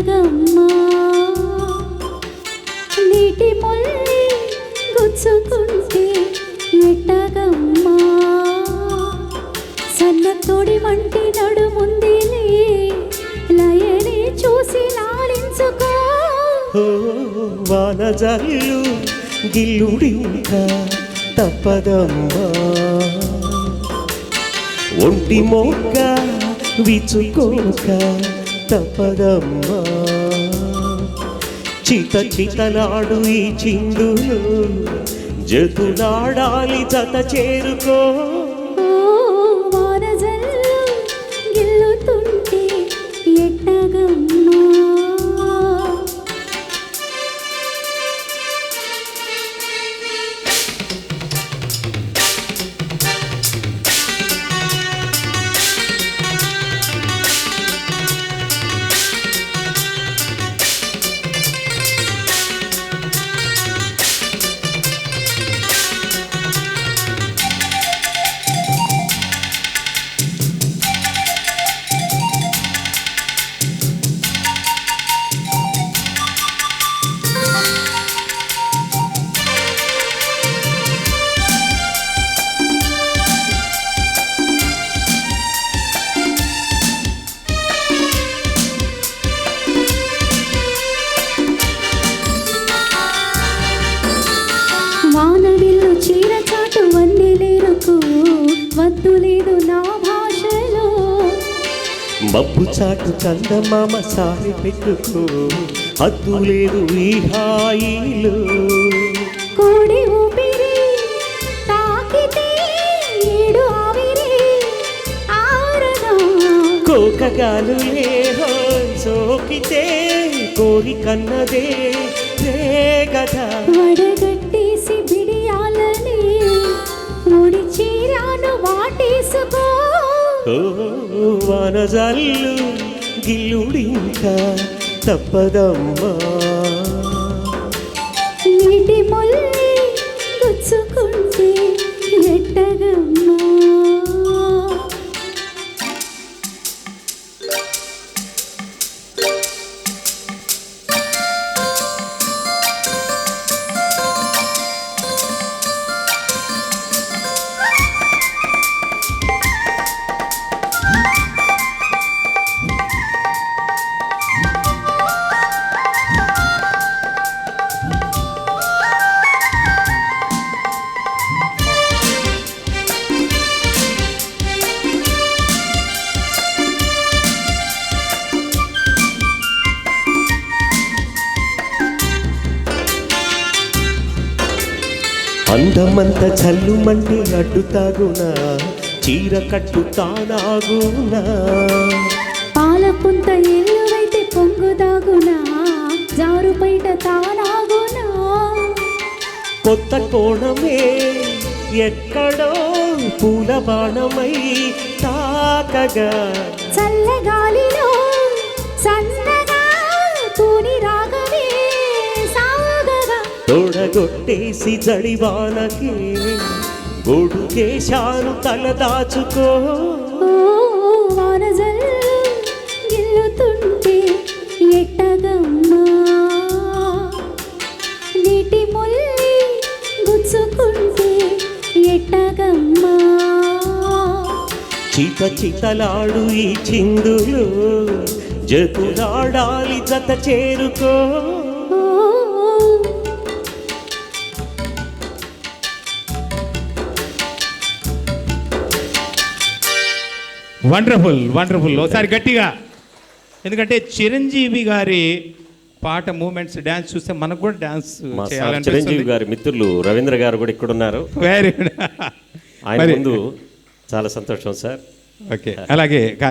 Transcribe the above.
జగమ్మా నీటి మొల్లి గుచ్చుకుంటే వెట్టగమ్మా. సన్న తోడి వంటి నడుముందిలే లయని చూసి లాలించుకో వాన జల్లు గిల్లుడింకా తప్పదమ్మా. ఒంటి మొక్క విచుకోక తప్పదమ్మా. చిత చితలాడు ఈ చిందులు జతులాడాలి తత చేరుకో. చాటు వందెలేరుకు వద్దు లేదు నా భాషలో. మబ్బు చాటు చందమామ సారి పెట్టుకో హద్దు లేదు ఈ హాయిలో. కోడి ఊపిరి తాకితే ఏడు ఆవిరి ఆరగా కోకగాలు లేహో సోకితే కోరి కన్నదే రేగదా వనజల్లు గిల్లుడింకా తప్పదమ్మా. నీటి ముల్లి గుచ్చుకుంటే ఎట్టగమ్మా. అందమంత చల్లుమంటే అడ్డు తాగునా చీర కట్టు తానాగునా పాలపుంత ఎల్లువైతే పొంగు దాగునా జారు బయట తానాగునా కొత్త కోణమే ఎక్కడో పూల బాణమై తాకగా. చల్లగాలిలో తోడగొట్టేసి జడివానకి గొడుగేశాను తల దాచుకో. గిల్లుతుంటే ఎట్టగమ్మా నీటి ముల్లి గుచ్చుకుంటే ఎట్టగమ్మా చిత చితలాడు ఈ చిందులు జతులాడాలి జత చేరుకో. వండర్ఫుల్ వండర్ఫుల్ ఒకసారి గట్టిగా. ఎందుకంటే చిరంజీవి గారి పాట మూమెంట్స్ డ్యాన్స్ చూస్తే మనకు కూడా చేయాలనిపిస్తుంది. చిరంజీవి గారి మిత్రులు రవీంద్ర గారు కూడా ఇక్కడ ఉన్నారు వెరీ ఆయన ముందు చాలా సంతోషం సార్. ఓకే అలాగే.